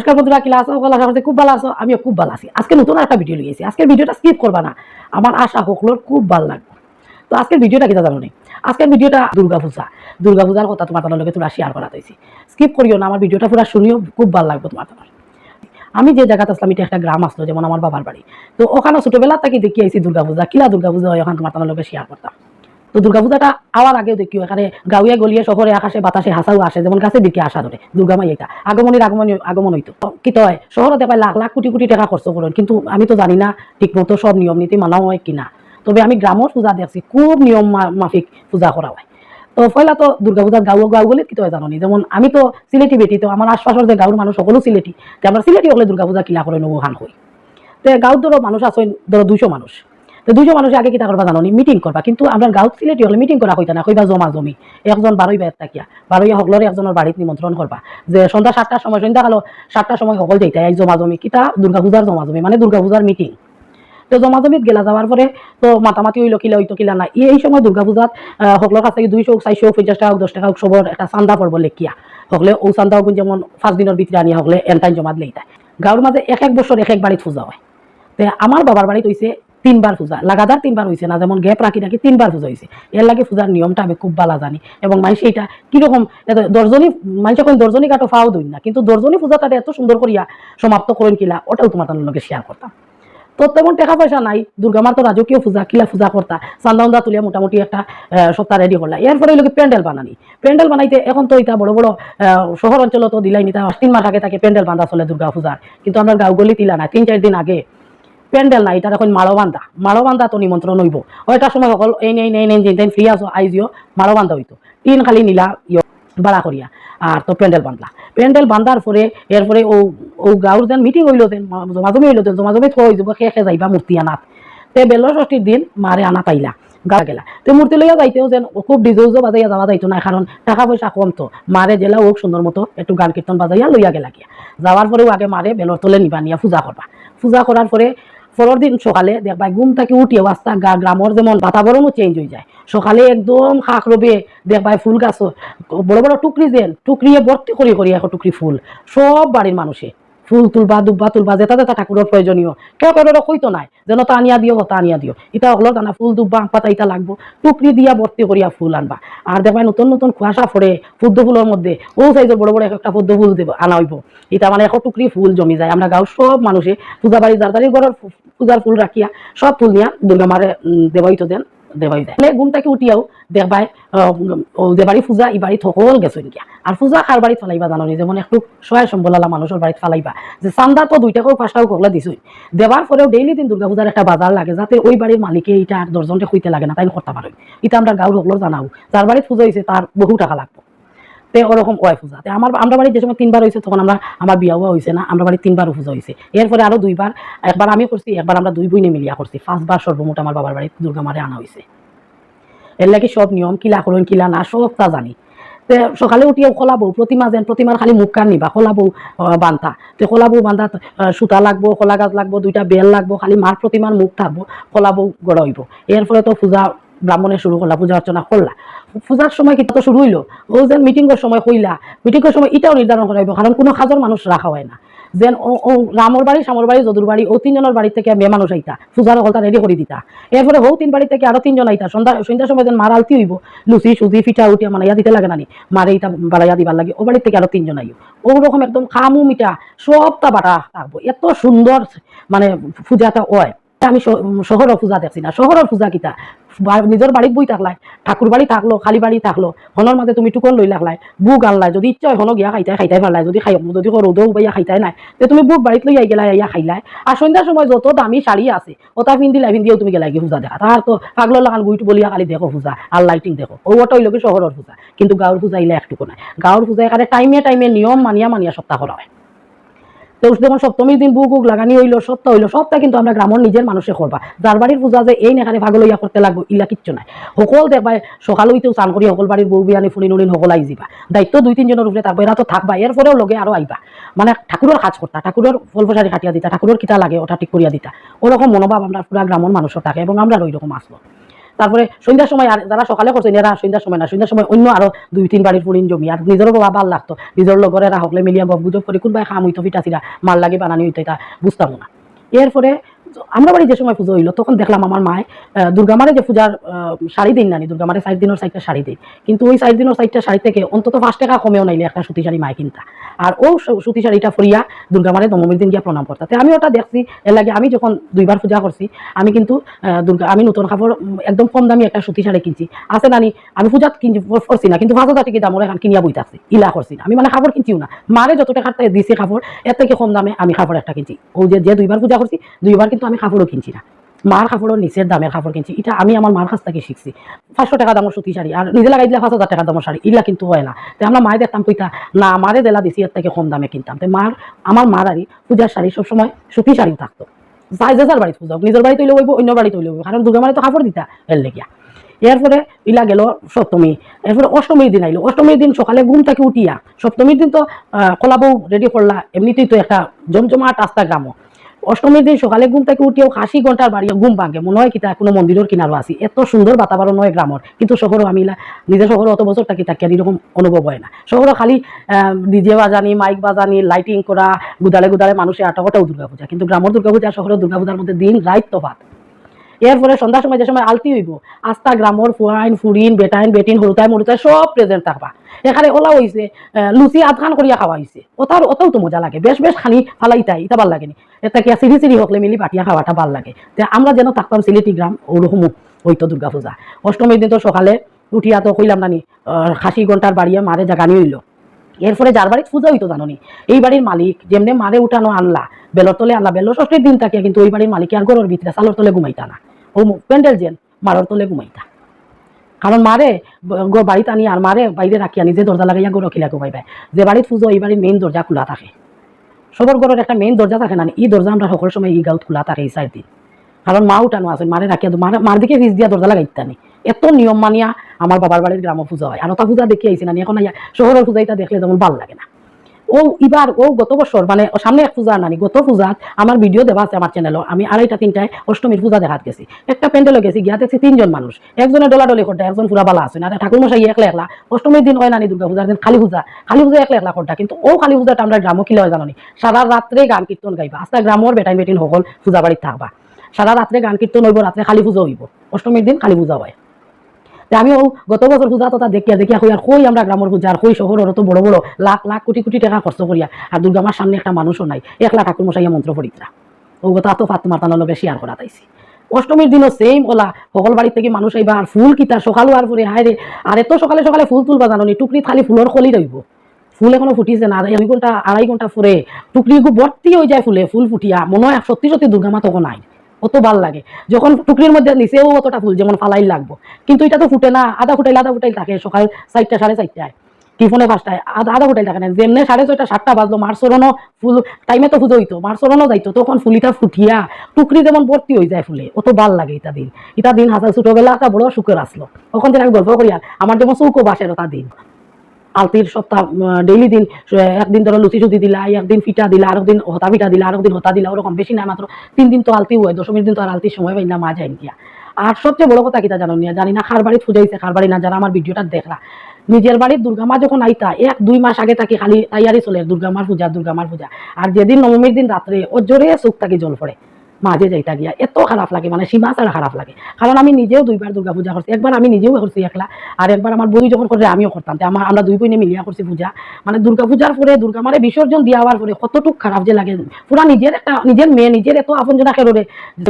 নমস্কার বন্ধুরা কিলা আছো? সকল আশা করছি খুব ভালো আছো। আমিও খুব ভালো আছি। আজকে নতুন একটা ভিডিও লিয়েছি আজকের ভিডিওটা স্কিপ করবা না। আমার আশা সকলের খুব ভালো লাগবে। তো আজকের ভিডিওটা কিটা জানো নি? আজকের ভিডিওটা দুর্গা পূজা দুর্গা পূজার কথা তোমার তোমার লগে তোমরা শেয়ার করা হয়েছি। স্কিপ করিও না, আমার ভিডিওটা পুরো শুনিও, খুব ভালো লাগবে তোমার তোমার আমি যে জায়গাতে আসলাম, এটা একটা গ্রাম আসলো, যেমন আমার বাবার বাড়ি। তো ওখানে ছোটবেলা থেকে দেখি আইছি দুর্গা পূজা কিলা দুর্গা পূজা হয়, ওখানে তোমার তোমার লগে শেয়ার করতাম। তো দুর্গা পূজাটা আওয়ার আগেও দেখি, এখানে গাঁয়ে গলিয়ে শহরে আকাশে বাতাসে হাসাও আসে, যেমন গাছের দিকে আসা ধরে দুর্গা মাই এটা। আগমনের আগমন আগমন হইতো কি হয় শহরতে পাই লাখ লাখ কোটি কোটি টাকা খরচ করেন কিন্তু আমি তো জানি না ঠিক মতো সব নিয়ম নীতি মানা হয় কিনা তবে আমি গ্রামের পূজা দেখছি, খুব নিয়ম মাফিক পূজা করা হয়। তো পয়লা তো দুর্গা পূজার গাঁও গাঁও গলিত কি তো জানো নি? যেমন আমি তো সিলেটি বেটি, তো আমার আশপাশের যে গাঁওর মানুষ সকলো সিলেটি যে আমরা সিলেটি হলে দুর্গা পূজা কিলা করে নেব হান হই তো গাঁৱত ধরো মানুষ আছে ধরো দুইশো মানুষ তো দুইশো মানুষ আগে কিতা করবা জানো মিটিং করবা। কিন্তু আমরা গাঁৱত সিলেটি হলে মিটিং করা হইতা না কইবা জমা জমি। একজন বারোই বেত থাকিয়া। বারোই সকলরে একজনের বাড়িত নিমন্ত্রণ করবা যে সন্ধ্যা সাতটার সময়, সন্ধ্যা কালো সাতটার সময় সকল যাইতা এই জমা জমি, কিতা দুর্গা পূজার জমা জমি মানে দুর্গা পূজার মিটিং তো জমা জমিত গেলা যাওয়ার পরে তো মাতামাতি হইল কিলা হইতো কিলা না এই সময় দুর্গা পূজাত সকলের কাছ থেকে দুইশো হোক চারশো হোক পঞ্চাশ টাকা হোক দশ টাকা হোক সবর একটা চান্দা পড়ব লেখিয়া। সকলে ও চান্দা হোক যেমন পাঁচ দিনের ভিতরে আনিয়া সকলে এনটাইন জমাত লেইতায় গাঁৱৰ মাঝে এক এক বছর এক এক বাড়িত পূজা হয়। তে আমার বাবার বাড়িত হইছে তিনবার পূজা লাগাতার তিনবার হয়েছে না, যেমন গ্যাপ রাখি রাখি তিনবার পূজা হয়েছে এর লাগে পূজার নিয়মটা আমি খুব ভালো জানি। এবং মানুষ এইটা কীরকম দর্জনী মানুষ এখন দর্জনী কাটো ফাও দই না, কিন্তু দর্জনী পূজাটা এত সুন্দর করিয়া সমাপ্ত করেন কিলা, ওটাও তোমার লগে শেয়ার করতাম। তো তেমন টাকা পয়সা নাই, দুর্গা মার তো রাজকীয় পূজা, কিলা পূজা করতা, চান্দা উন্দা তুলিয়া মোটামুটি একটা সপ্তাহ রেডি করলা। এরপরে লোকে প্যান্ডেল বানানি। প্যান্ডেল বানাইতে এখন তো এটা বড় বড় শহর অঞ্চল তো দিলাই নি, তা তিন মাস আগে থাকে প্যান্ডেল বান্ধা চলে দুর্গা পূজার। কিন্তু আমরা গাঁও গলি তিলা না, তিন চার দিন আগে প্যান্ডেল নাই এটা এখন মাড়ো বান্ধা তো নিমন্ত্রণ হইব ওইটা সময় সকল এই নেই নেই নেই যেন ফ্রি আছো আইজিও মাড়ো বান্ধা হইতো। তিন খালি নিলা, ইয় ভাড়া করিয়া আর তো প্যান্ডেল বান্ধলা। প্যান্ডেল বান্ধার পরে এরপরে ও ও গাঁৱৰ যেন মিটিং হইল যেন জমাজমি হইল যেন, জমাজমি থৈ হৈ যাব শেষে যাইবা মূর্তি আনাত। তে বেলৰ ষষ্ঠীৰ দিন মাৰে আনাত আইলা গা গেলা। তে মূর্তি লইয়া যাইতেও যেন খুব ডিজে উজো বাজাইয়া যাওয়া যাইতো না কারণ টাকা পয়সা কম তো। মারে জেলা ওক সুন্দর মতো একটু গান কীর্তন বাজাইয়া লইয়া গেলা গিয়া যাওয়ার পরেও আগে মারে বেলর তলে নিবা নিয়া পূজা করবা পূজা করার পরে পরের দিন সকালে দেখবা ঘুম থেকে উঠিয়ে বাস্তা গা গ্রামের যেমন বাতাবরণও চেঞ্জ হয়ে যায়। সকালে একদম শাক রবে দেখবাই ফুল গাছ বড় বড় টুকরি দেন টুকরিয়ে ভর্তি করি করি এখন টুকরি ফুল। সব বাড়ির মানুষে। ফুল তুলবা, দুব্বা তুলবা যেটা যেটা ঠাকুরের প্রয়োজনীয় কেউ কেউ কইতো নাই। যেন তা আনিয়া দিও তা আনিয়া দিও এটা হলো জানা ফুল, দুব্বা আম পাতা ইটা লাগবো। টুকরি দিয়া ভর্তি করিয়া ফুল আনবা। আর দেখবা নতুন নতুন কুয়াশা ফরে পদ্ম ফুলের মধ্যে। ও সাইজের বড় বড় এক একটা পদ্ম ফুল দেব, আনা হইব। এটা মানে এক টুকরি ফুল জমি যায়। আমরা গাঁও সব মানুষে পূজা বাড়ি যার যার ঘরের পূজার ফুল রাখিয়া সব ফুল নিয়া। দুর্গা মারে দেবাইতো দেন দেবাই যায় গুণটাকে উঠিয়াও দেখবাই ও যে বাড়ি পূজা ই বাড়ি সকল গেছেন আর পূজা কার বাড়ি ফালাইবা জানি যেমন একটু সহায় সম্বলালা মানুষের বাড়ি ফালাইবা। যে চান্দা তো দুইটাকেও পাঁচটাও কগলা দিছই। দেবার পরেও ডেইলি দিন দুর্গা পূজার একটা বাজার লাগে যাতে ওই বাড়ির মালিকে এটা আর দশজনকে খুঁজতে লাগে না তাই করতে পারেন এটা আমরা গাঁর সকলের জানাও। যার বাড়ি পূজা হয়েছে তার বহু টাকা লাগবে। তে ওরকম ওয়াই পূজা? আমার আমরা বাড়ির যে সময় তিনবার হয়েছে তখন আমরা আমার বিয়াও হয়েছে না আমরা বাড়ির তিনবার পূজা হয়েছে এরপরে আরও দুইবার একবার আমি করছি একবার আমরা দুই বইনে মিলিয়া করছি। পাঁচবার সর্বমোট আমার বাবার বাড়িতে দুর্গা মারে আনা হয়েছে এর লাগে সব নিয়ম কিলা করুন কিলা না সব তা জানি। তে সকালে উঠিয়ে খোলাবো প্রতিমা যেন প্রতিমার খালি মুখ কান নিবা খোলাবো বান্ধা তে খোলাবো বান্ধা আহ, সুতা লাগবো খোলা গাছ লাগবো দুইটা বেল লাগবো খালি মার প্রতিমার মুখ থাকব খোলাবো গড়া হইব এরপরে তো পূজা ব্রাহ্মণে শুরু করলা, পূজা অর্চনা করলা। পূজার সময় কিন্তু তো শুরু হইল? ও যেন মিটিংয়ের সময় হইলা। মিটিংয়ের সময় এটাও নির্ধারণ করা হইব, কারণ কোনো সাজর মানুষ রাখা হয় না। যেন ও রামর বাড়ি সামর বাড়ি, যদুর বাড়ি, ও তিনজনের বাড়ি থেকে মেয়ে মানুষ আইতা। পূজার হলটা রেডি করে দিতা। এরপরে হৌ তিন বাড়ি থেকে আরও তিনজন আইতা। সন্ধ্যা সন্ধ্যার সময় যেন মার আলতি হইব, লুচি, সুজি, পিঠা, উঠিয়া মানে মানাইয়া দিতে লাগে নানি মারে ইটা বাড়াইয়া দিবার লাগে। ও বাড়ি থেকে আরও তিনজন আইও। ওরকম একদম খামু মিঠা, সবটা বাটা থাকব। এত সুন্দর মানে পূজাটা হয়। আমি শহরের পূজা দেখছি না। শহরের পূজা কিতা? নিজের বাড়িত বই থাকলাই। ঠাকুর বাড়ি থাকল, খালি বাড়ি থাকল। হনের মাঝে তুমি টুকন লই লাগলাই। বুক আনলাই। যদি ইচ্ছা হনো গিয়া খাইতাই খাইতাই পারলাই যদি খাই যদি রৌদৌ উবাইয়া খাইতাই নাই। তে তুমি বুক বাড়িত লই গেলাই ইয়া খাইলাই। আর সন্ধ্যার সময় যত দামি শাড়ি আছে, ওটা পিন্দিলাই পিন্দিও তুমি গেলাই গিয়ে পূজা দেখা। তার তো পাগলো লাগান গুইট বলিয়া খালি দেখো পূজা আর লাইটিং দেখো। ও ওটা হইল শহরের পূজা। কিন্তু গাঁৱৰ পূজা ইলে একটুকু নাই। গাঁৱৰ পূজা এখানে টাইমে টাইমে নিয়ম মানিয়া মানিয়া সপ্তাহ করা হয়। যেমন সপ্তমীর দিন বুক লাগানি হইল, সপ্তাহ হইল, সপ্তাহ কিন্তু আমরা গ্রামের নিজের মানুষে করবা যার বাড়ির পূজা যে এই নেখানে করতে লাগবো, ইলা কিচ্ছু নাই। সকল দেখবা সকাল হইতেও চান করি সকল বাড়ির বউ বিয়ানি ফুলি নুলিন সকল আই যাবা। দায়িত্ব দুই তিনজনের উপরে থাকবে এরা তো থাকবা এরপরেও লগে আরও আইবা মানে ঠাকুরের কাজ করতা ঠাকুরের ফল ফসারি কাটিয়া দিতা ঠাকুরের কিতা লাগে ওটা ঠিক করিয়া দিতা ওরকম মনোভাব আমরা পুরা গ্রামের মানুষের থাকে, এবং আমরা ওই রকম আসব তারপরে সন্ধ্যার সময় আর যারা সকালে করছেন এরা সন্ধ্যার সময় না, সন্ধ্যার সময় অন্য আরও দুই, তিন বাড়ির ফুরিন জমি। আর নিজেরও বাবা ভালো লাগতো। নিজের লগরে এরা হকলে মিলিয়া গপ গুজব করে কোনবাই খাম হইতো ছিলা মাল লাগে বানানি হইতো এটা বুঝতাম না। এরপরে আমরা বাড়ি যে সময় পুজো হইল, তখন দেখলাম আমার মায় দুর্গামারে যে পূজার শাড়ি দিন নানি দুর্গামারে সাইড দিনের সাইডটা শাড়ি দিই কিন্তু ওই সাইড দিনের সাইডটা শাড়ি থেকে অন্তত পাঁচ টাকা কমেও নাইলে একটা সুতি শাড়ি মায় কিনতা। আর ও সুতি শাড়িটা ফরিয়া দুর্গামারে নবমীর দিন গিয়া প্রণাম করতে। আমি ওটা দেখছি, এর লাগে আমি যখন দুইবার পূজা করছি, আমি কিন্তু দুর্গা, আমি নতুন কাপড় একদম কম দামি একটা সুতি শাড়ি কিনছি। আছে নানি, আমি পূজাত কিনছি করছি না, কিন্তু পাঁচ হাজার দামর এখন কিনিয়া বই থাকছি, ইলা করছি না। আমি মানে কাপড় কিনছিও না। মারে যত টাকা দিছি কাপড়, এর থেকে কম দামে আমি কাপড় একটা কিনছি। ও যে যে দুইবার পূজা করছি দুইবার কিন্তু আমি কাপড়ও কিনছি না। মার কাপড়ের নিচের দামের কাপড় কিনছি। এটা আমি আমার মার কাছ থেকে শিখছি। পাঁচশো টাকা দামের সুতি শাড়ি। আর নিজে লাগাই দিলে পাঁচ হাজার টাকা দামের শাড়ি। ইলা কিন্তু হয় না। তো আমরা মায়ের দেখতাম, কইতা, না মারে দেলা দিছি, এর থেকে কম দামে কিনতাম। তো মার, আমার মার আরই পূজার শাড়ি সবসময় সুতি শাড়িও থাকতো। যাই যে যার বাড়ি পূজা নিজের বাড়ি তৈলে হইব অন্য বাড়ি তৈলে হইব কারণ দুর্গা মানে তো কাপড় দিতা, এর লেগিয়া। এরপরে ইলা গেল সপ্তমী। এরপরে অষ্টমীর দিন আইলো। অষ্টমীর দিন সকালে ঘুম থেকে উঠিয়া, সপ্তমীর দিন তো কলাবউ রেডি করলা। এমনিতেই তো একটা জমজমাট আস্তা গ্রামও। অষ্টমীর দিন সকালে ঘুম থেকে উঠিও খাসি ঘণ্টার বাড়ি ঘুম ভাঙে। মনে হয় কিতা কোনো মন্দিরের কিনারও আছি। এত সুন্দর বাতাবরণ হয় গ্রামর কিন্তু শহরও আমি নিজের শহরে অত বছর থাকি তাকে এরকম অনুভব হয় না। শহরে খালি ডিজে বাজানি মাইক বাজানি লাইটিং করা গুদালে গুদালে মানুষের আটা ওটাও দুর্গাপূজা কিন্তু গ্রামের দুর্গাপূজা শহরের দুর্গাপূজার মধ্যে দিন রাত তফাত। এরপরে সন্ধ্যার সময় যে সময় আলতি হইব আস্তা গ্রামর ফুয়াইন ফুরিন বেটাইন, বেটিন হরুতাই মরুতাই সব প্রেজেন্ট থাকবা। এখানে ওলা আহ, লুচি আধখান করিয়া খাওয়া হইছে। ওটার ওটাও তো মজা লাগে। বেশ বেশ খানি ফালাইতাই এটা ভালো লাগেনি এটা কি সিঁড়ি সিঁড়ি হকলে মিলি পাটিয়া খাওয়াটা ভালো লাগে। তে আমরা যেন থাকতাম সিলেটি গ্রাম ওরকম হইতো দুর্গাপূজা। অষ্টমীর দিন তো সকালে উঠিয়া তো কইলাম নানি খাসি ঘণ্টার বাড়িয়ে মারে জাগানি হইল। এরপরে যার বাড়িতে পূজা হইতো জানো এই বাড়ির মালিক যেমনি মারে উঠানো আনলা বেলর তলে আনলা বেলর ষষ্ঠীর দিন থাকে কিন্তু ওই বাড়ির মালিক আর গরুর ভিতরে সালোর তলে ঘুমাইতা না। ও প্যান্ডেল যেন মারর তলে ঘুমাইতা। কারণ মারে গ- বাড়িতে আনি আর মারে বাইরে রাখি আনি, যে দরজা লাগাইয়া লাগো বাই বাই। যে বাড়িত পুজো এই বাড়ির মেইন দরজা খোলা থাকে। সবর ঘরের একটা মেইন দরজা থাকে না এই দরজা আমরা সকল সময় এই গাঁত খোলা থাকে এই সাইড দিয়ে কারণ মা উঠানো আছে মারে রাখিয়া মার মার দিকে ফিজ দিয়া দরজা লাগাইতে আনি এত নিয়ম মানিয়া আমার বাবার বাড়ির গ্রাম পূজা হয়। আর ওটা পূজা দেখি আইসি না এখন শহরের পূজা এটা দেখলে যেমন ভালো লাগে না। ও এবার ও গত বছর মানে সামনে এক পূজা নানি গত পূজাত আমার ভিডিও দেওয়া আছে আমার চ্যানেলও আমি আড়াইটা, তিনটায় অষ্টমীর পূজা দেখাত গেছি। একটা প্যান্ডেলে গেছি, গিয়া দেখছি তিনজন মানুষ। একজনে ডলাডলি করতে একজন পুরা বালা আছে। না ঠাকুর মশাই একলা একলা। অষ্টমীর দিন হয় নানি দুর্গা পূজার দিন কালী পূজা। কালী পূজা একলা একলা করতা কিন্তু ও কালী পূজাটা আমরা গ্রামও কিলে হয় জানি সারা রাত্রে গান কীর্তন গাইবা। আস্তা গ্রামর বেটাইন বেটিন সকল পূজা বাড়িত থাকবা। সারা রাত্রে গান কীর্তন হইব, রাত্রে কালী পূজা হইব। অষ্টমীর দিন কালী পূজা হয়। আমিও গত বছর পূজা তো দেখিয়া দেখিয়া কই আর কই আমরা গ্রামের পূজা আর কই শহরের তো বড় বড়, লাখ লাখ কোটি কোটি টাকা খরচ করিয়া আর দুর্গা মার সামনে একটা মানুষও নাই। একলা ঠাকুর মশাইয়া মন্ত্র পড়িতরা ও কথা তো ফাত মাতানোর লগে শেয়ার করা তাইছি। অষ্টমীর দিনও সেম ওলা সকল বাড়ি থেকে মানুষ আইবা আর ফুল কিতা সকাল হওয়ার পরে হায় রে আর এত সকালে সকালে ফুল তুলবা নি টুকরি খালি ফুলের খলি রইব ফুল এখনও ফুটিছে না দুই ঘণ্টা আড়াই ঘণ্টা ফুরে টুকরি ভর্তি হয়ে যায় ফুলে, ফুল ফুটিয়া। মনে হয় সত্যি সত্যি দুর্গা মা তখন নাই। অত ভালো লাগে। যখন টুকরির মধ্যে নিচেও অতটা ফুল, যেমন ফালাই লাগবো। কিন্তু এটা তো ফুটে না, আধা ফুটাইলে আধা ফুটাইল থাকে, সকাল চারটা, সাড়ে চারটায়। টিফনে পাঁচটায়, আধা আধা ফুটাইল থাকে না। যেমনি সাড়ে ছয়টা, সাতটা বাজলো মার্চরনও ফুল টাইমে তো পুজো হইতো মার্চরনও যাইতো, তখন ফুলিটা ফুটিয়া, টুকরি যেমন ভর্তি হয়ে যায় ফুলে, অত ভালো লাগে এটা দিন। এটা দিন হাজার ছোটবেলা একটা বড় সুখের আসলো। তখন থেকে আমি গল্প করি আমার যেমন চৌকো বাসের ওটা দিন। আলতির সপ্তাহ ডেইলি দিন একদিন ধরো লুচি সুতি দিলা, একদিন ফিটা দিলা, আর একদিন হতা ফিটা দিলা, আর একদিন হতা দিলা, ওরকম। বেশি না, মাত্র তিন দিন তো আলতি হয়, দশমীর দিন তো আর আলতির সময় পাই না, মা যায় গিয়া আর সবচেয়ে বড় কথা কিটা জানো নিয়া, জানি না খার বাড়ি ফুজাইছে খার বাড়ি না, যারা আমার ভিডিওটা দেখলা। নিজের বাড়ির দুর্গা মা যখন আইতা, এক, দুই মাস আগে থাকি খালি তাইয়ারি চলে দুর্গা মার পূজা দুর্গা মার পূজা। আর যেদিন নবমীর দিন রাত্রে ও জোরে চোখ থাকি জল পড়ে। মাঝে যাইতা গিয়া, এত খারাপ লাগে মানে সীমা ছাড়া খারাপ লাগে। কারণ আমি নিজেও দুইবার দুর্গা পূজা করছি একবার আমি নিজেও করছি একলা, আর একবার আমার বই যখন করে আমিও করতাম তে আমার আমরা দুই বইনে মিলিয়া করছি পূজা। মানে দুর্গা পূজার পরে দুর্গা মারে বিসর্জন দিয়া হওয়ার পরে কতটুক খারাপ যে লাগে পুরা নিজের একটা নিজের মেয়ে নিজের এত আপন জনা খেলোরে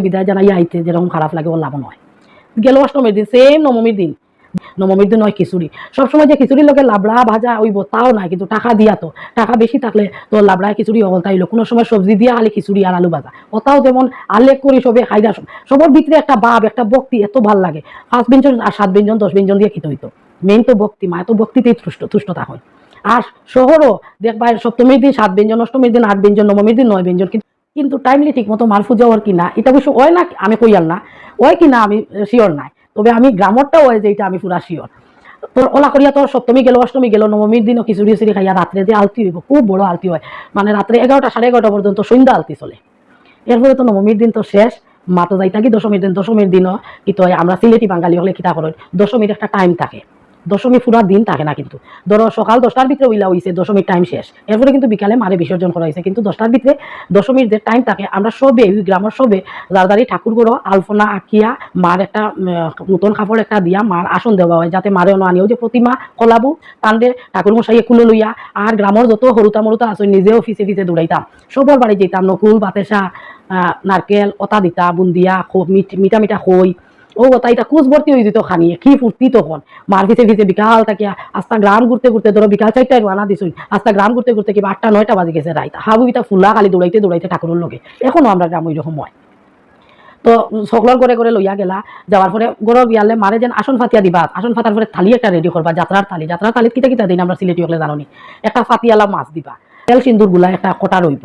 বিদায় জানাইয়া আইতে যেরকম খারাপ লাগে ও লাভ নয় গেল অষ্টমীর দিন সেম নবমীর দিন। নবমীর দিন হয় খিচুড়ি। সবসময় যে খিচুড়ির লগে লাবড়া ভাজা হইব তাও নাই, কিন্তু টাকা দিয়া তো। টাকা বেশি থাকলে তো লাবড়া খিচুড়ি হল তাইলো। কোনো সময় সবজি দিয়া, খালি খিচুড়ি আর আলু ভাজা। ওটাও যেমন আলেক করি সবে খাইদা সবার ভিতরে একটা ভাব একটা ভক্তি, এত ভালো লাগে। পাঁচ ব্যঞ্জন আর সাত ব্যঞ্জন দশ ব্যঞ্জন দিয়ে খেতে হইতো মেইন তো ভক্তি মা তো ভক্তিতেই তুষ্ট তুষ্টতা হয়। আর শহরও দেখবা সপ্তমীর দিন সাত ব্যঞ্জন অষ্টমীর দিন আট ব্যঞ্জন নবমীর দিন নয় ব্যঞ্জন কিন্তু কিন্তু টাইমলি ঠিক মতো পূজা ওর কিনা এটা অবশ্য হয় না, আমি কইয়াল না। ওই কিনা আমি শিওর নাই। তবে আমি গ্রামরটা হয় যে এটা আমি পুরা শিওর তোর ওলা করিয়া তোর সপ্তমী গেল, অষ্টমী গেল নবমীর দিনও খিচুড়ি চুরি খাইয়া রাত্রে যে আলতি হইব, খুব বড় আলতি হয়। মানে রাত্রে এগারোটা সাড়ে এগারোটা পর্যন্ত সন্ধ্যা আলতি চলে। এরপরে তো নবমীর দিন তো শেষ মা তো যাই থাকি দশমীর দিন দশমীর দিনও কি কিন্তু আমরা সিলেটি বাঙালি হলে কিতা করেন দশমীর একটা টাইম থাকে। দশমী পুরা দিন থাকে না কিন্তু। ধরো সকাল দশটার ভিতরে উইলা হয়েছে দশমীর টাইম শেষ। এরপরে কিন্তু বিকালে মারে বিসর্জন করা হয়েছে কিন্তু দশটার ভিতরে দশমীর যে টাইম থাকে, আমরা সবে ওই গ্রামের সবে দারদারি ঠাকুর গড়ো আলপনা আঁকিয়া মার একটা নতুন কাপড় একটা দিয়া মার আসন দেওয়া হয়, যাতে মারে অন্য আনিও যে প্রতিমা কলাবু তান্ডে ঠাকুর মশাইয়ে কুলো লইয়া, আর গ্রামের যত হরুতা মরুতা আছে, নিজেও ফিসে ফিসে দৌড়াইতাম। সবর বাড়ি যেতাম নকুল বাতেসা নারকেল, অতা দিতা, বুন্দিয়া মিঠা মিঠা খই ও তাই এটা কুচ ভর্তি হয়ে যেত খানিয়ে কি ফুর্তি তখন। মার ফিসে ফিসে বিকাল থাকিয়া আস্তা গ্রাম ঘুরতে ঘুরতে ধরো বিকাল চারটায় রানা দিছুন আস্তা গ্রাম ঘুরতে ঘুরতে কিবা আটটা, নয়টা বাজে গেছে রাইত। হাবু ইটা ফুলা খালি দৌড়াইতে দৌড়াইতে ঠাকুরের লগে। এখনও আমরা গ্রাম ওই রকম হয়। তো সকলের করে করে লইয়া গেলা। যাওয়ার পরে গরর বিয়ালে মারে যেন আসন ফাতিয়া দিবা। আসন ফাতার পরে থালি একটা রেডি করবা, যাত্রার থালি। যাত্রার থালি কিতা কিতা দিন আমরা সিলেটি হলে জানি একটা ফাতিয়ালা মাছ দিবা। তেল সিন্দুরগুলা, একটা কটা রইব।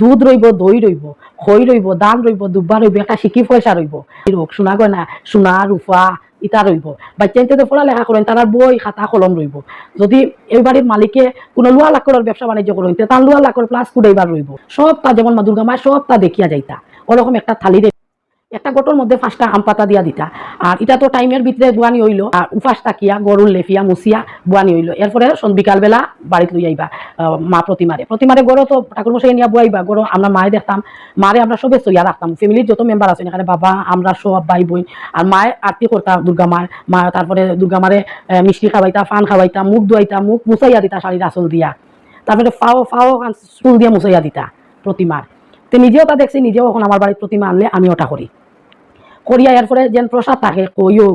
দুধ রইব, দই রইব। খই রইব দান রইব দুব্বা রইব একটা শিকি পয়সা রইব রোগ সোনা গয়না সোনা রূপা ইটা রইব বাচ্চাইতে তো পড়ালেখা করেন তারা বই খাতা, কলম রইব যদি এই বাড়ির মালিকে কোনো লোয়া লাকড়ের ব্যবসা বাণিজ্য করেন তার লোয়া লাকড় প্লাস কুড়াইবার রইব সব তা যেমন মা দুর্গা মায় সব তা দেখিয়া যাইতা। ওরকম একটা থালি একটা গোটর মধ্যে পাঁচটা আম পাতা দিয়া দিতা। আর এটা তো টাইমের ভিতরে বুয়ানি হইল। আর উপাস তাকিয়া গরুর লেফিয়া, মুসিয়া বুয়ানি হইল। এরপরে বিকালবেলা বাড়িতে লই আইবা মা প্রতিমারে। প্রতিমারে গরো তো ঠাকুর মশাই নিয়ে বুয়াইবা, গরো আমরা মায়ে দেখতাম। মারে আমরা সবে সইয়া রাখতাম। ফ্যামিলির যত মেম্বার আছে এখানে বাবা, আমরা সব ভাই বোন। আর মায়ে আরতি করতাম দুর্গা মার। মা তারপরে দুর্গা মারে মিষ্টি খাওয়াইতা, ফান খাওয়াইতা, মুখ ধুয়াইতা, মুখ মুছাইয়া দিতা শাড়ির আসল দিয়া। তারপরে ফাও ফাও, চুল দিয়া মুছাইয়া দিতা প্রতিমার। তো নিজেও তা দেখছি, নিজেও এখন আমার বাড়ির প্রতিমা আনলে আমি ওটা করি। করিয়া এরপরে যেন প্রসাদ থাকে কইও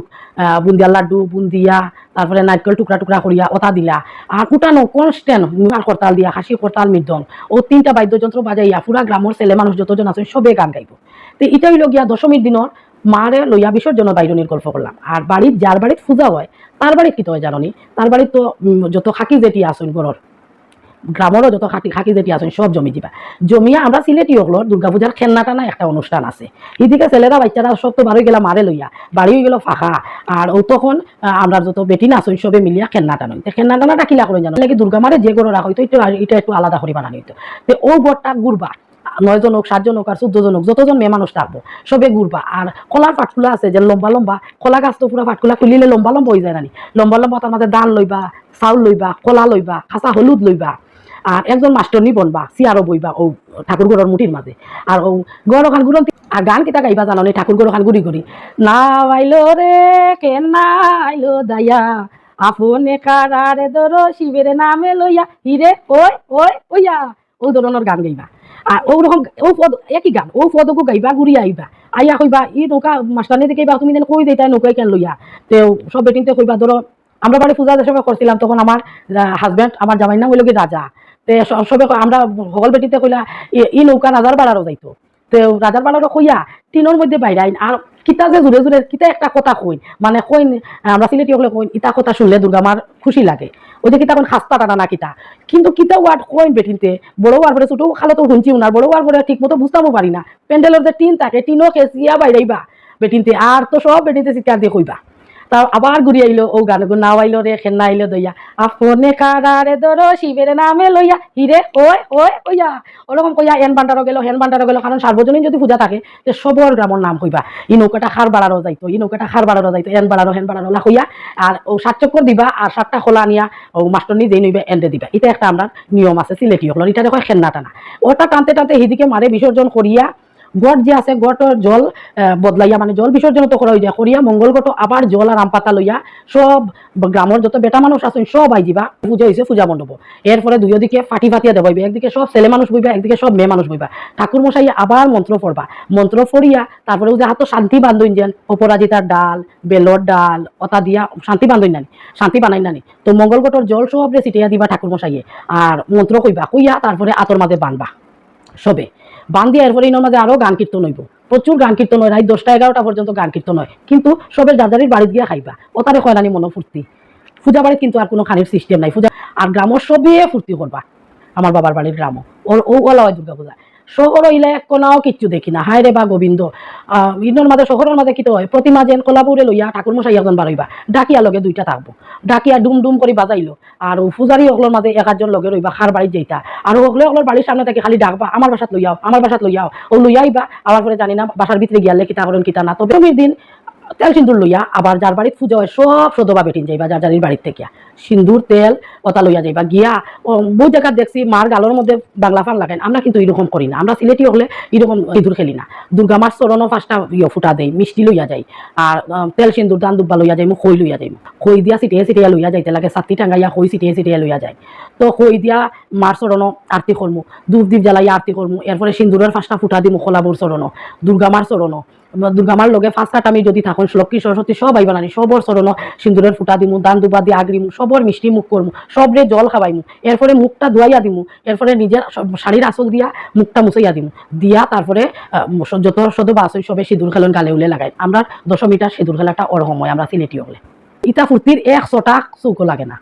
বুন্দিয়ার লাড্ডু, বুন্দিয়া, তারপরে নারকেল টুকরা টুকরা করিয়া ওটা দিলা। আর উঠানো কনস্ট্যান্ট করতাল দিয়া হাসি করতাল মৃদন ও তিনটা বাদ্যযন্ত্র বাজাইয়া পুরা গ্রামের ছেলে মানুষ যতজন আছে সবে গান গাইব। তো এটা হইল গিয়া দশমীর দিনের মারে লইয়া বিসর্জনের বাইরনির গল্প করলাম আর বাড়ির যার বাড়িত পূজা হয়, তার বাড়িত কি তো হয় জাননি? তার বাড়িত তো যত খাকি যেটি আসুন গরর গ্রামেরও যত খাটি খাকি যেটি আছেন সব জমি দিবা। জমিয়া আমরা সিলেটি হলো দুর্গাপূজার খেলনা টানা একটা অনুষ্ঠান আছে। এদিকে ছেলেরা বাচ্চারা সব তো বাড়ি গেলা মারে লইয়া বাড়ি গেল ফাঁকা আর ও তখন আমরা যত বেটি না আছেন সবে মিলিয়া খেলনা টানো খেলনা টানাটা কিলা করে জানো? লাগে দুর্গা মারে যে গরু রাখা হইতো এটা একটু আলাদা করে বানানো হইতো তো ও গড়টা গুড়বা নয়জন হোক, সাতজন হোক, আর চোদ্দজন হোক, যতজন মেয়ে মানুষ থাকব সবে ঘুরবা আর কলার পাটকুলা আছে যে লম্বা লম্বা, কলা গাছ তো পুরা পাটকুলা খুলিলে লম্বা লম্বা হয়ে যায় নানি। লম্বা লম্বা তার মাঝে ধান লইবা, চাউল লইবা, কলা লইবা, খাঁচা হলুদ লইবা। আর একজন মাস্টরনি বনবা সিয়ারও বইবা, ও ঠাকুর ঘরের মুঠির মাঝে আর ও গড় ওখান গুরন আর গান কিতা গাইবা জানো নি ঠাকুর ঘর ওখান গুড়ি গুড়ি। না আইলো রে কে না আইলো দায়া আপনে কারারে ধর শিবের নামে লইয়া হিরে ওই ওই ওইয়া ও ধরনের গান গাইবা। আর ও রকম ও পদ একই গান, ও পদকও গাইবা ঘুরি আইবা। আইয়া কইবা, ই নৌকা মাস্টারনি দেখে তুমি যেন কই দেইতা নৌকাই কেন লইয়া তে সব বেটিনতে কইবা ধরো আমরা বাড়ি পূজা সময় করছিলাম তখন আমার হাজব্যান্ড আমার জামাই নাম হইল কি রাজা সবে আমরা হগল বেটিতে কইলা ই- নৌকা রাজার বাড়ারও যাইতো। তো রাজার বাড়ারও কইয়া টিনের মধ্যে বাইরে আইন। আর কিতা যে জোরে জোরে কিতা একটা কথা কইন মানে কইন, আমরা সিলেটি হলে কইন, ইতা কথা শুনলে দুর্গা আমার খুশি লাগে। ওই যে কিতা কোন খাস্তা টানা না কিতা। কিন্তু কিতা ওয়ার্ড কইন বেটিনতে বড় ওয়ার পরে, ছোট খালে তো শুনছি উনার বড় ওয়ার পরে ঠিক মতো বুঝতেও পারি না। প্যান্ডেলের যে টিন থাকে টিনও খেসিয়া বাইরাইবা বেটিনতে আর তো সব বেটিনতে চিৎকার দিয়ে কইবা। তাও আবার ঘুরি আইলো, ও গান গুন নাও আইলো রে খেন্না আইলো দইয়া। আপনে কারারে ধরো, শিবের নামে লইয়া, হিরে, ওই ওই, ওইয়া। ওরকম কইয়া এন বান্ডারও গেল, হেন বান্ডারও গেল, কারণ সার্বজনীন যদি পূজা থাকে, তে সবর গ্রামের নাম কইবা। ই নৌকাটা খার বাড়ারও যাইতো, ই নৌকাটা খার বাড়ারও যাইতো, এন বাড়ারও, হেন বাড়ারও, না কইয়া, আর ও সাত চক্কর দিবা, আর সাতটা খোলা নিয়া, ও মাস্টার নিজেই নইবে এন্ডে দিবা। এটা একটা আমরা নিয়ম আছে সিলেটি হলো এটা দেখো খেন্না টানা। ওটা টানতে টানতে হিদিকে মারে বিসর্জন করিয়া গড় যে আছে গড়র জল বদলাইয়া মানে জল বিসর্জন তো করা যায়। করিয়া মঙ্গল গট আবার জল আর আম পাতা লইয়া সব গ্রামের যত বেটা মানুষ আছেন, সব আই যাবা, পূজা হয়েছে পূজা মণ্ডপ। এরপরে দুই দিকে ফাটি ফাটিয়া দেবাইবে একদিকে সব ছেলে মানুষ বইবা একদিকে সব মেয়ে মানুষ বইবা ঠাকুর মশাই আবার মন্ত্র পড়বা মন্ত্র পড়িয়া তারপরে যে হাত শান্তি বান্ধন যেন অপরাজিতার ডাল বেলর ডাল, অতা দিয়া শান্তি বান্ধন নানি, শান্তি বানাই নানি। তো মঙ্গল গটর জল সবরে ছিটিয়া দিবা ঠাকুর মশাইয়ে। আর মন্ত্র কইবা, কইয়া তারপরে আতর মাঝে বানবা সবে বান দিয়া এরপরে ইনোর মাঝে আরও গান কীর্তন হইব। প্রচুর গান কীর্তন হয়, রাত দশটা এগারোটা পর্যন্ত গান কীর্তন হয়। কিন্তু সবের যাদারির বাড়িতে গিয়ে খাইবা, ওতারে কয়লানি মনো ফুর্তি। পূজা বাড়ির কিন্তু আর কোনো খানির সিস্টেম নাই। পূজা আর গ্রামও সবে ফুর্তি করবা, আমার বাবার বাড়ির গ্রামও ও ওলা হয় দুর্গা পূজা শহর হইলে কোনাও কিচ্ছু দেখি না। হায় রে বা গোবিন্দ। ইনোর মাঝে, শহরের মাঝে কি হয়? প্রতিমা যেন কলাপুরে লইয়া ঠাকুর মশাই একজন বারইবা ডাকিয়া লগে দুইটা থাকব। ডাকিয়া ডুম ডুম করে বাজাইলো। আর পূজারি অকলোর মাঝে এক আধজন লগে রইবা খার বাড়িত যাইতা। আর ওগুলো অকলোর বাড়ির সামনে থেকে খালি ডাকবা আমার বাসাত লইয়াও আমার বাসাত লইয়াও ও লইয়াইবা আবার পরে জানি না বাসার ভিতরে গিয়ালে কিতা করেন কিতা না। তবে দিন তেল সিন্দুর লইয়া আবার যার বাড়িত পুজো হয়, সব সদবা বেটিন যাইবা যার যারির বাড়ির থেকে। সিন্দুর, তেল, কথা লইয়া যাইবা, গিয়া বহু জায়গা দেখছি মার গালোর মধ্যে বাংলা ফান লাগাই আমরা কিন্তু এরকম করি না। আমরা সিলেটি হলে এরকম সিঁদুর খেলি না। দুর্গা মার চরণও পাঁচটা ইয়ে ফুটা দেই, মিষ্টি লইয়া যাই। আর তেল সিন্দুর দান দুব্বা লইয়া যাই খই লইয়া যাই খই দিয়া চিটিয়ে চিটিয়ে লইয়া যাইতে লাগে চাতি টাঙ্গাইয়া খই চিটিয়ে চিটিয়ে লইয়া যায়। তো খই দিয়া মার চরণও আরতি করমু, দুধ দীপ জ্বালাইয়া আরতি করমু। এরপরে সিন্দুরের পাঁচটা ফুটা দিমু খোলাবুর চরণও। দুর্গা মার চরণও। দুর্গামার লগে ফার্স্ট কাট আমি যদি থাকুন লক্ষ্মী সরস্বতী সব আইবা নানি সবর চরণ সিন্দুরের ফুটা দিমু, দান দুবা দিয়ে আগরিমু সবর মিষ্টি মুখ করমু সবরে জল খাবাইমু, এরপরে মুখটা ধুয়াইয়া দিমু, এরপরে নিজের শাড়ির আসল দিয়া মুখটা মুছাইয়া দিমু, দিয়া তারপরে যত সদবা আসল সবে সিঁদুর খেলন গালে উলে লাগাই, আমরা দশমীটার সিঁদুর খেলাটা ওরকম হয় আমরা সিলেটি হলে ইটা ফুর্তির একশোটা চৌকো লাগে না।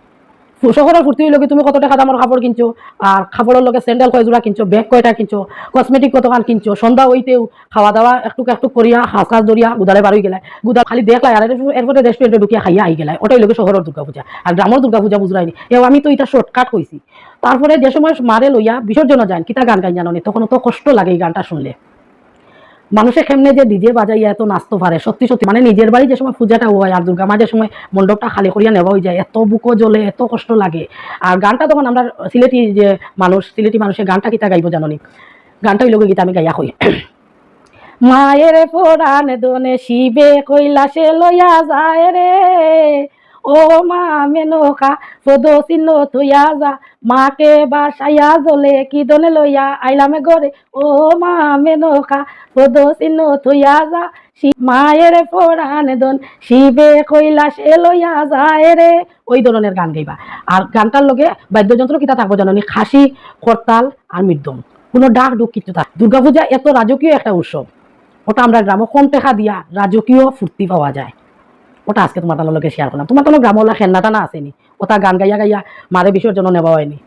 শহরের ফুর্তি হইলে তুমি কত টাকা দামের কাপড় কিনছো? আর কাপড়ের লগে স্যান্ডেল কয় জোড়া কিনছো, ব্যাগ কয়টা কিনছো? কসমেটিক কতখান কিনছো? সন্ধ্যা হইতেও খাওয়া দাওয়া একটু একটু করিয়া হাঁস হাঁস ধরিয়া গুদারে বার হয়ে গেলাই গুদা খালি দেখলাই আর এরপরে রেস্টুরেন্টে ঢুকিয়া খাইয়া আই গেলাই ওটাই লোকে শহরের দুর্গা পূজা আর গ্রামের দুর্গা পূজা বুঝলাইনি। এও আমি তো এটা শর্টকাট কইছি। তারপরে যে সময় মারে লইয়া বিসর্জন যায় কিতা গান গাই জানো তখন তো কষ্ট লাগে এই গানটা শুনলে। মানুষের কেমনে যে ডিজে বাজাইয়া এত নাচতে পারে সত্যি সত্যি। মানে নিজের বাড়ি যে সময় পূজাটা হয় আর দুর্গা মাঝে সময় মণ্ডপটা খালি করিয়া নেওয়া হয়ে যায়, এত বুকো জ্বলে, এত কষ্ট লাগে। আর গানটা তখন আমরা সিলেটি যে মানুষ, সিলেটি মানুষের গানটা কিতা গাইব জানি গানটা ওই লোক গীতা আমি গাইয়া হই। মায়ের পোড়ান দনে শিবে কৈলাসে লইয়া যায় রে। ও মা মেনকা পদ চিহ্ন থইয়া যা। মাকে বাসাইয়া জলে কি দনে লইয়া আইলামে গরে ও মা মেনকা পদ চিহ্ন থইয়া যা। মায়ের পোড়ান দন, শিবে কৈলাসে লইয়া যায় রে। ওই ধরনের গান গাইবা। আর গানটার লগে বাদ্যযন্ত্র কিতা থাকব জানি খাসি করতাল আর মৃদম। কোনো ডাক ডুক কিছু থাক দুর্গাপূজা এত রাজকীয় একটা উৎসব। ওটা আমরা গ্রামে কম দিয়া রাজকীয় ফুর্তি পাওয়া যায়। ওটা আজকে তোমার তার লোকে শেয়ার করলাম। তোমার কোনো গ্রামওয়ালা খেন্নাটা না আসেনি। ওটা গান গাইয়া গাইয়া মারে বিসর্জন নেওয়া হয়নি।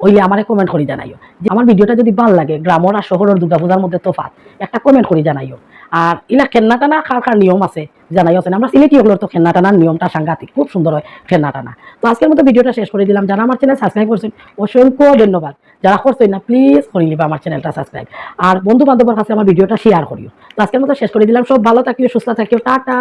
ওইলে আমারে কমেন্ট করি জানাইও। যে আমার ভিডিওটা যদি ভালো লাগে গ্রামের আর শহরের দুর্গাপূজার মধ্যে তোফাত একটা কমেন্ট করি জানাইও। আর ইলা খেন্না টানা খার খার নিয়ম আছে, জানাইও আছে আমরা সিলেটি হলোর তো খেন্না টানার নিয়মটা সাংঘাতিক, খুব সুন্দর হয় খেন্না টানা। তো আজকের মতো ভিডিওটা শেষ করে দিলাম। যারা আমার চ্যানেল সাবস্ক্রাইব করছেন, অসংখ্য ধন্যবাদ। যারা করছেন না প্লিজ করে নিবা আমার চ্যানেলটা সাবস্ক্রাইব আর বন্ধু বান্ধবের কাছে আমার ভিডিওটা শেয়ার করিও। তো আজকের মতো শেষ করে দিলাম। সব ভালো থাকিও, সুস্থ থাকিও। টাটা!